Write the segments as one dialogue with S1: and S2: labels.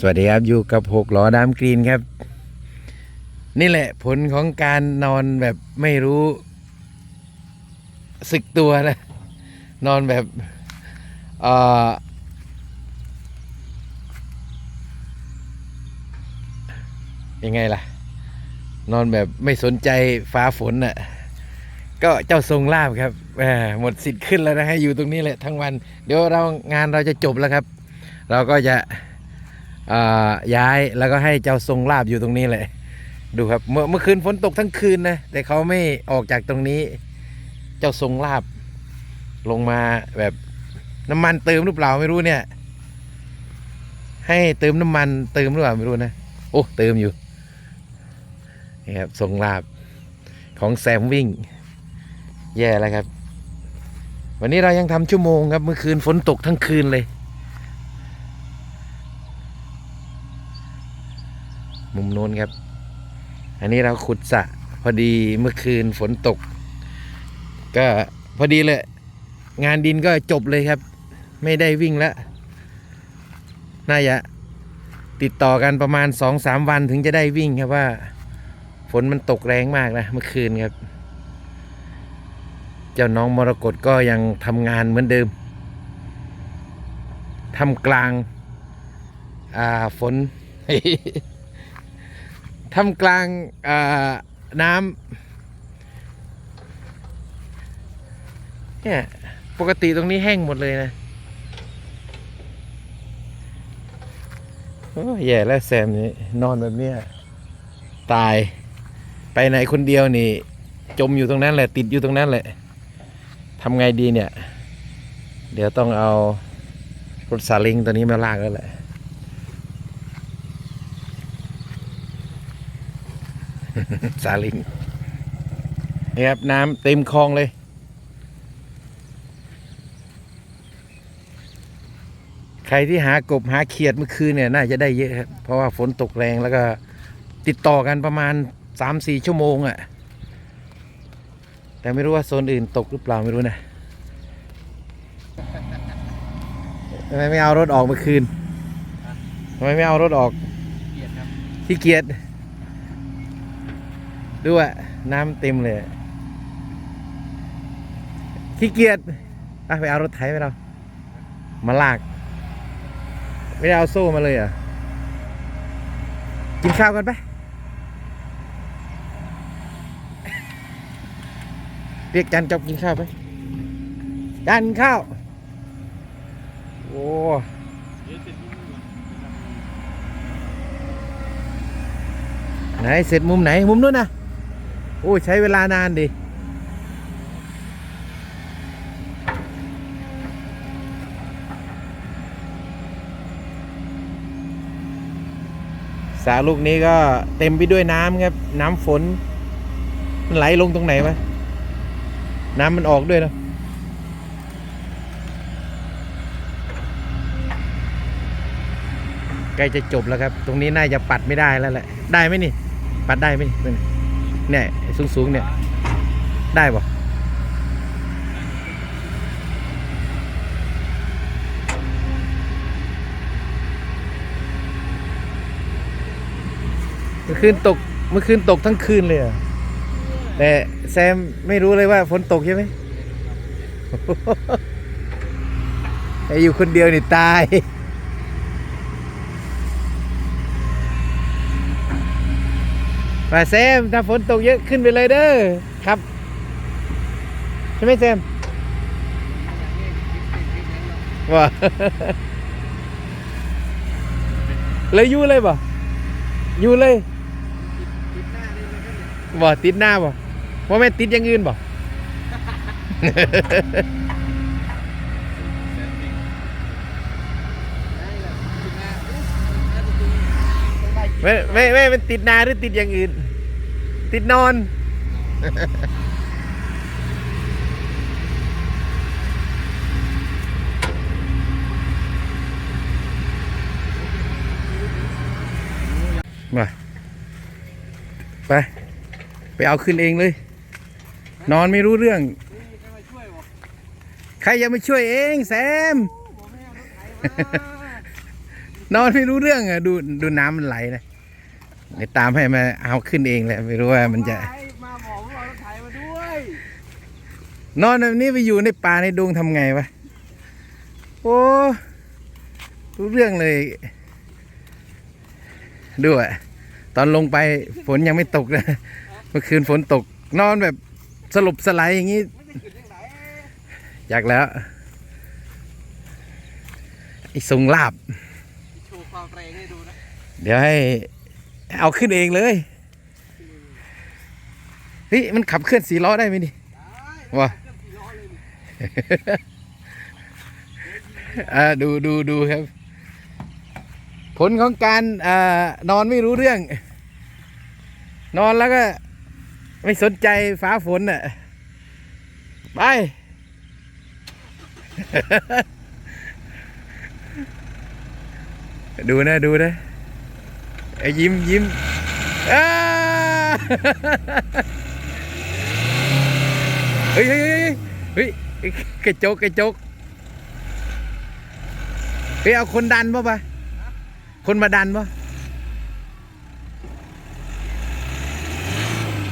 S1: สวัสดีครับ อยู่กับหกล้อดามกรีนครับ นี่แหละผลของการนอนแบบไม่รู้ สึกตัวนะ นอนแบบเออยังไงล่ะ นอนแบบไม่สนใจฟ้าฝนน่ะ ก็เจ้าทรงลาบครับหมดสิทธิ์ขึ้นแล้วนะให้อยู่ตรงนี้แหละทั้งวัน เดี๋ยวเรางานเราจะจบแล้วครับ เราก็จะ ย้ายแล้วก็ให้เจ้าทรงลาบอยู่ตรงนี้แหละ ดูครับเมื่อเมื่อคืนฝนตกทั้งคืนนะแต่เขาไม่ออกจากตรงนี้ เจ้าทรงลาบ ลงมาแบบน้ำมันเติมหรือเปล่าไม่รู้เนี่ย ให้เติมน้ำมันเติมหรือเปล่าไม่รู้นะโอ้เติมอยู่นี่ครับทรงลาบของแซมวิ่ง แย่แล้วครับ วันนี้เรายังทำชั่วโมงครับเมื่อคืนฝนตกทั้งคืนเลย มุมโน้นครับ อันนี้เราขุดสะพอดีเมื่อคืนฝนตก ก็พอดีเลย งานดินก็จบเลยครับ ไม่ได้วิ่งแล้วน่าจะติดต่อกันประมาณสองสามวันถึงจะได้วิ่งครับว่า ฝนมันตกแรงมากนะเมื่อคืนครับ เจ้าน้องมรกตก็ยังทำงานเหมือนเดิมทำกลาง อ่าฝน ทำกลางน้ำเนี่ยปกติตรงนี้แห้งหมดเลยนะโอ้แย่แล้วแซมนี่นอนแบบเนี้ยตายไปไหนคนเดียวนี่ จมอยู่ตรงนั้นแหละ ติดอยู่ตรงนั้นแหละทำไงดีเนี่ย เดี๋ยวต้องเอารถซาเล้งตัวนี้มาลากแล้วแหละ ซาลิงนี่ครับน้ำเต็มคลองเลย ใครที่หากบหาเขียดเมื่อคืนเนี่ยน่าจะได้เยอะครับ เพราะว่าฝนตกแรงแล้วก็ติดต่อกันประมาณสามสี่ชั่วโมงอะ่ะ แต่ไม่รู้ว่าโซนอื่นตกหรือเปล่าไม่รู้นะทำไมไม่เอารถออกเมื่อคืนทำไมไม่เอารถออก
S2: เกียดครับ
S1: ขี้เกียจ ดูอะน้ำเต็มเลย ขี้เกียจไปเอารถไถไปเรา มาลาก ไม่ได้เอาโซ่มาเลยอะ กินข้าวกันไปเรียกจันจบกินข้าวไป จันข้าว โอ้ไหนเสร็จมุมไหน มุมนู้นนะ โอ้ยใช้เวลานานดิสาลูกนี้ก็เต็มไปด้วยน้ำครับ น้ำฝน มันไหลลงตรงไหนวะน้ำมันออกด้วยเนะใกล้จะจบแล้วครับ ตรงนี้น่าจะปัดไม่ได้แล้วแหละ ได้ไหมนี่ ปัดได้ไหมนี่ เนี่ยสูงสูงๆเนี่ย ได้ปะเมื่อคืนตกเมื่อคืนตกทั้งคืนเลยเหรอแต่แซมไม่รู้เลยว่าฝนตกใช่ไหมไอ้อยู่คนเดียวนี่ตาย มาแซมถ้าฝนตกเยอะขึ้นไปเลยเด้อครับใช่ไหมแซมว่าเลยอยู่เลยบ่อยู่เลยบ่ติดหน้าบ่ว่าแม่ติดอย่างอื่นบ่ ไม่ไม่ไม่เป็นติดนาหรือติดอย่างอื่น ติดนอน มา ไป ไปเอาขึ้นเองเลย นอนไม่รู้เรื่อง ใครจะมาช่วยเองแซม นอนไม่รู้เรื่องอะดูดูน้ำมันไหลนะ ไปตามให้มาเอาขึ้นเองแหละไม่รู้ว่ามันจะ
S2: มาบอกว่าเราถ่ายมาด้วย
S1: นอนแบบนี้ไปอยู่ในป่าในดงทำไงวะ โอ้รู้เรื่องเลยดูอะตอนลงไปฝนยังไม่ตกนะ เมื่อคืนฝนตก นอนแบบสลบสลายอย่างนี้
S2: ไม่ได้ขึ้นยังไง
S1: อยากแล้วไอ้ทรงลาบ
S2: โชว์ความแรงให้ดูนะ
S1: เดี๋ยวให้ เอาขึ้นเองเลยเฮ้ยมันขับเคลื่อนสีล้อได้ไหมนี่
S2: ได้
S1: ว่ะ
S2: เครื่องสี่ล้อเลยนี่
S1: อ่าดูดูดูครับ ผลของการอานอนไม่รู้เรื่อง นอนแล้วก็ ไม่สนใจฟ้าฝนอะ ไป ดูนะ ดูนะ ไอ้ยิ้มยิ้มอ้าเฮ้ยเฮ้ยเฮ้ยเฮ้ยเฮ้ยกระจกกระจกเฮ้ยเอาคนดันป่ะปะคนมาดันป่ะ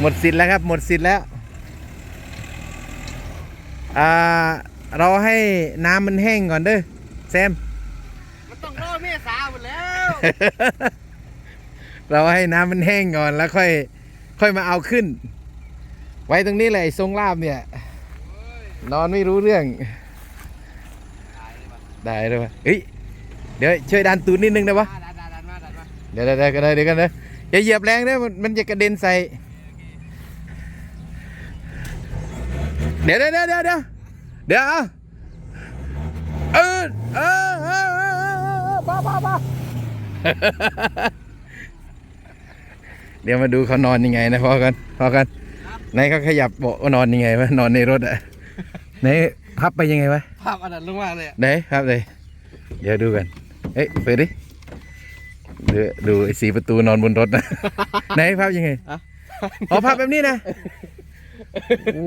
S1: หมดสิทธิ์แล้วครับ หมดสิทธิ์แล้วอ่าเราให้น้ำมันแห้งก่อนเด้อแซม
S2: มันต้องรอเมษาหมดแล้ว
S1: เราให้น้ำมันแห้งก่อนแล้วค่อยค่อยมาเอาขึ้น ไว้ตรงนี้แหละไอ้ทรงลาบเนี่ย นอนไม่รู้เรื่อง ได้เลยปะเฮ้ยเดี๋ยวช่วยดันตูดนิดนึงได้ปะเดี๋ยวเดี๋ยวเดี๋ยวกันนะเดี๋ยวกันนะอย่าเหยียบแรงนะมันจะกระเด็นใส่ เดี๋ยวเดี๋ยวเดี๋ยวเดี๋ยวเดี๋ยวเดี๋ยวเอาเออเออเออเออเออเออป้าป้าป้า เดี๋ยวมาดูเขานอนยังไงนะพอกันพอกันไหนเขาขยับเบอกว่านอนยังไงวะนอนในรถอะไหนพับไปยังไงวะ
S2: ภาพอันนั้นลงมาเลยอะ
S1: ไหนครับเลยเดี๋ยวดูกัน เอ้ยเปิดดิดูดูไอ้สีประตูนอนบนรถนะ ไหนภาพยังไงอ๋อภาพแบบนี้นะโอ้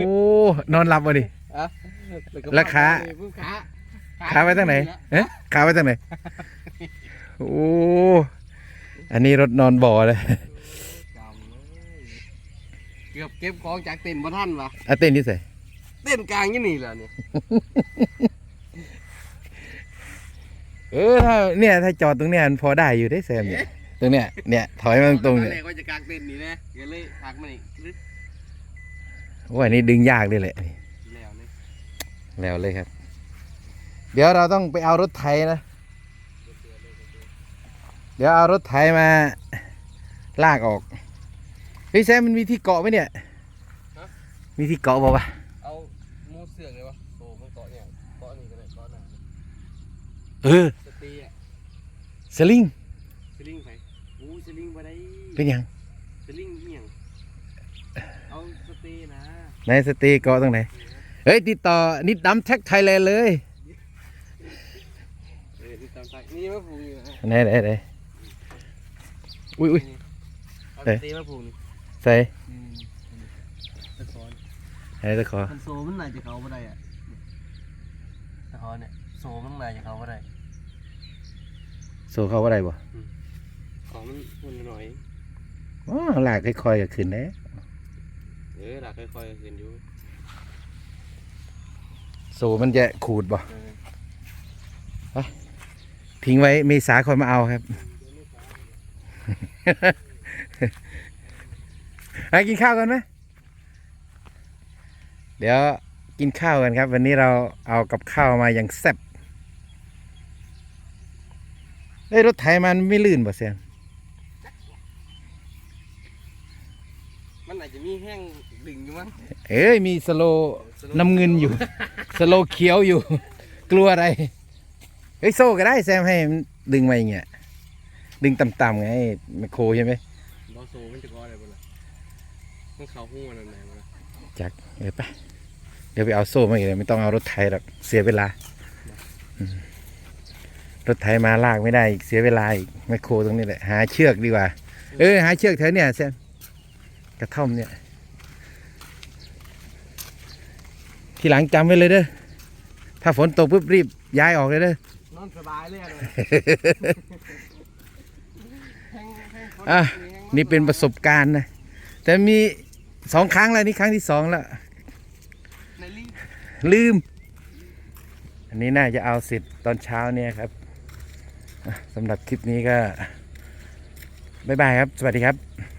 S1: นอนหลับวะดิ
S2: อะแล้วก็
S1: แล้วขา
S2: เพิ่งขา
S1: ขาไว้ทางไหนเอ๊ะขาไว้ทางไหนโอ้อันนี้รถนอนบ่อเลย
S2: จำเลย เกือบเก็บของจากเต็นท์บ่ทันวะ
S1: อะเต้นนี่ใส่
S2: เต้นท์กลางอยี่นี่แหละเนี่ย
S1: เออถ้าเนี่ยถ้าจอดตรงเนี้ยมันพอได้อยู่ได้แซมเนี่ย ตรงเนี้ยเนี่ยถอยมาตรงๆ
S2: เนี่
S1: เนี่ยย
S2: ก็จะกลางเต็นท์นี่นะก็เลยพักมันอีกลึก
S1: โอ้ยอันนี้ดึงยากเลยแหละ
S2: แล้วนี่
S1: แล้วเลยครับ เดี๋ยวเราต้องไปเอารถไถนะ เดี๋ยวเอารถไถมา ลากออก เฮ้ยแซมมันมีที่เกาะไหมเนี่ยมีที่เกาะเปล่าวะ
S2: เอามูเสือกเลยวะโอ้มันเกาะเนี่ยเกาะนี่ก็ได้เกาะหน้า
S1: เออ
S2: สตีอะ
S1: สลิง
S2: สลิงไปอู้สลิงบ่ได้
S1: เป็นยัง
S2: สลิงเหี่ยงเอาสตีนะ
S1: ไหนสเตย์เกาะตรงไหนเฮ้ยติดต่อนิดดำแท็กไทยแลนด์เลย
S2: เออนี่ตามใจนี่มาผูกอยู่นะ
S1: ไหนไหนไหนอุ้ยอุ้ย
S2: เอา
S1: เอ๊ะ
S2: สตีมาผูกนี่
S1: ใส่
S2: อืมตะกอน
S1: ไหนตะขอ
S2: มันโซมันน่าจะเขาบ่ได้อะตะกอนเนี่ยโซมันน่าจะเขาบ่ได้
S1: โซเขาว่าอะไรบ่
S2: ของมันมันหน่อย
S1: อ๋อลากค่อยๆก็ขึ้นได้
S2: เออหลักค่อยๆขึ้นอยู่
S1: โซมันจะขูดบ่
S2: เออ
S1: ทิ้งไว้เมษาคอยมาเอาครับ ไปกินข้าวกันไหมเดี๋ยวกินข้าวกันครับ วันนี้เราเอากับข้าวมาอย่างแซ่บเอ้ยรถไถมันไม่ลื่นบ่เสียง
S2: มันอาจจะมีแห้งดึงอยู่มั้ง
S1: เอ้ยมีสโลว์น้ำเงินอยู่ สโลว์เขียวอยู่ กลัวอะไรเฮ้ยโซ่ก็ได้แซมให้มันดึงมาอย่างเงี้ยดึงต่ำๆไงไมโครใช่ไหม
S2: บอโซมันจะก้ออะไรบ่ ล่ะมันเขาหู้มันไหนบ่ล่ะ
S1: จักเออไปเดี๋ยวไปเอาโซ่มาอีกเลยไม่ต้องเอารถไถหรอกเสียเวลาอืมรถไถมาลากไม่ได้อีกเสียเวลาอีกไมโครตรงนี้แหละหาเชือกดีกว่า เออหาเชือกแถวเนี่ยแซมกระท่อมเนี่ย ทีหลังจำไว้เลยเด้อถ้าฝนตกปุ๊บรีบย้ายออกเลยเด้อ
S2: นอนอนสบายเลยอะเลยแห้งแห้งคน
S1: อะ
S2: แห้ง
S1: นี่เป็นประสบการณ์นะ แต่มี สองครั้งแล้วนี่ครั้งที่สองแล้ว
S2: ในรีบ
S1: ลืม อันนี้น่าจะเอาเสร็จตอนเช้าเนี่ยครับอะสำหรับคลิปนี้ก็ บ๊ายบายครับ สวัสดีครับ